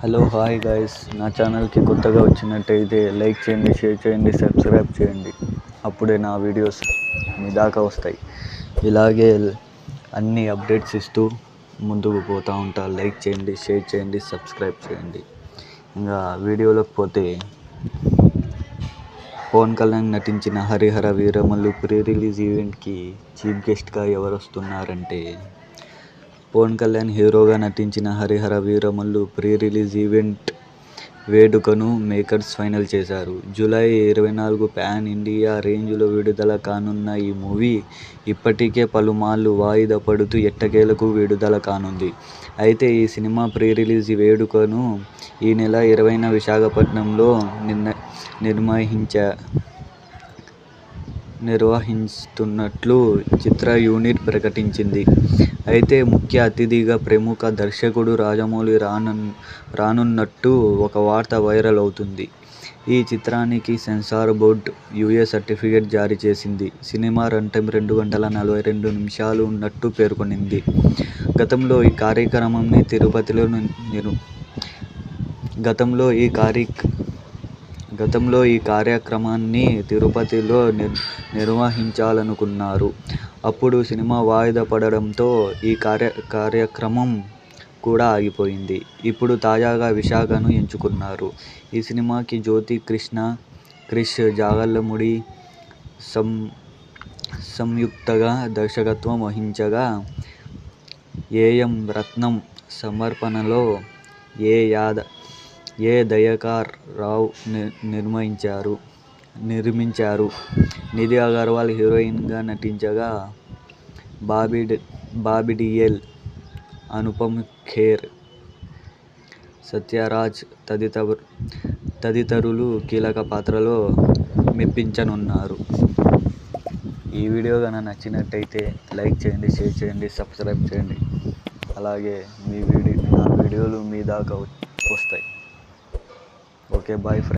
Hello hi guys నా ఛానల్కి కొత్తగా వచ్చినట్టయితే లైక్ చేయండి షేర్ చేయండి సబ్స్క్రైబ్ చేయండి. అప్పుడే నా వీడియోస్ మీ దాకా వస్తాయి. ఇలాగే అన్ని అప్డేట్స్ ఇస్తూ ముందుకు పోతూ ఉంటా. లైక్ చేయండి షేర్ చేయండి సబ్స్క్రైబ్ చేయండి. ఇంకా వీడియోలోకి పోతే పవన్ కళ్యాణ్ నటించిన హరిహర వీరమల్లు ప్రీ రిలీజ్ ఈవెంట్కి చీఫ్ గెస్ట్గా ఎవరు వస్తున్నారంటే పవన్ కళ్యాణ్ హీరోగా నటించిన Harihara Veeramallu pre release event వేడుకను మేకర్స్ ఫైనల్ చేశారు. జూలై ఇరవై నాలుగు ప్యాన్ ఇండియా రేంజ్లో విడుదల కానున్న ఈ మూవీ ఇప్పటికే పలుమార్లు వాయిదా పడుతూ ఎట్టకేలకు విడుదల కానుంది. అయితే ఈ సినిమా ప్రీ రిలీజ్ వేడుకను ఈ నెల ఇరవైన విశాఖపట్నంలో నిన్న నిర్వహించా నిర్వహిస్తున్నట్లు చిత్ర యూనిట్ ప్రకటించింది. అయితే ముఖ్య అతిథిగా ప్రముఖ దర్శకుడు రాజమౌళి రాను రానున్నట్టు ఒక వార్త వైరల్ అవుతుంది. ఈ చిత్రానికి సెన్సార్ బోర్డ్ యూఏ సర్టిఫికేట్ జారీ చేసింది. సినిమా రన్టైమ్ రెండు గంటల నలభై రెండు నిమిషాలు ఉన్నట్టు పేర్కొంది గతంలో ఈ కార్యక్రమాన్ని తిరుపతిలో నిరు గతంలో ఈ కార్యక్రమాన్ని తిరుపతిలో నిర్ నిర్వహించాలనుకున్నారు. అప్పుడు సినిమా వాయిదా పడడంతో ఈ కార్య కార్యక్రమం కూడా ఆగిపోయింది. ఇప్పుడు తాజాగా విశాఖను ఎంచుకున్నారు. ఈ సినిమాకి జ్యోతి కృష్ణ క్రిష్ జాగర్లమూడి సం సంయుక్తగా దర్శకత్వం వహించగా ఏఎం రత్నం సమర్పణలో ఏ యాద ఏ దయాకర్ రావు నిర్మించారు నిర్మించారు? నిధి అగర్వాల్ హీరోయిన్గా నటించగా బాబీ బాబిడియల్ అనుపమ్ ఖేర్ సత్యరాజ్ తదితర తదితరులు కీలక పాత్రలో మెప్పించనున్నారు. ఈ వీడియో కనుక నచ్చినట్టయితే లైక్ చేయండి షేర్ చేయండి సబ్స్క్రైబ్ చేయండి. అలాగే మీ వీడియో నా వీడియోలు మీ దాకా వస్తాయి. okay bye friends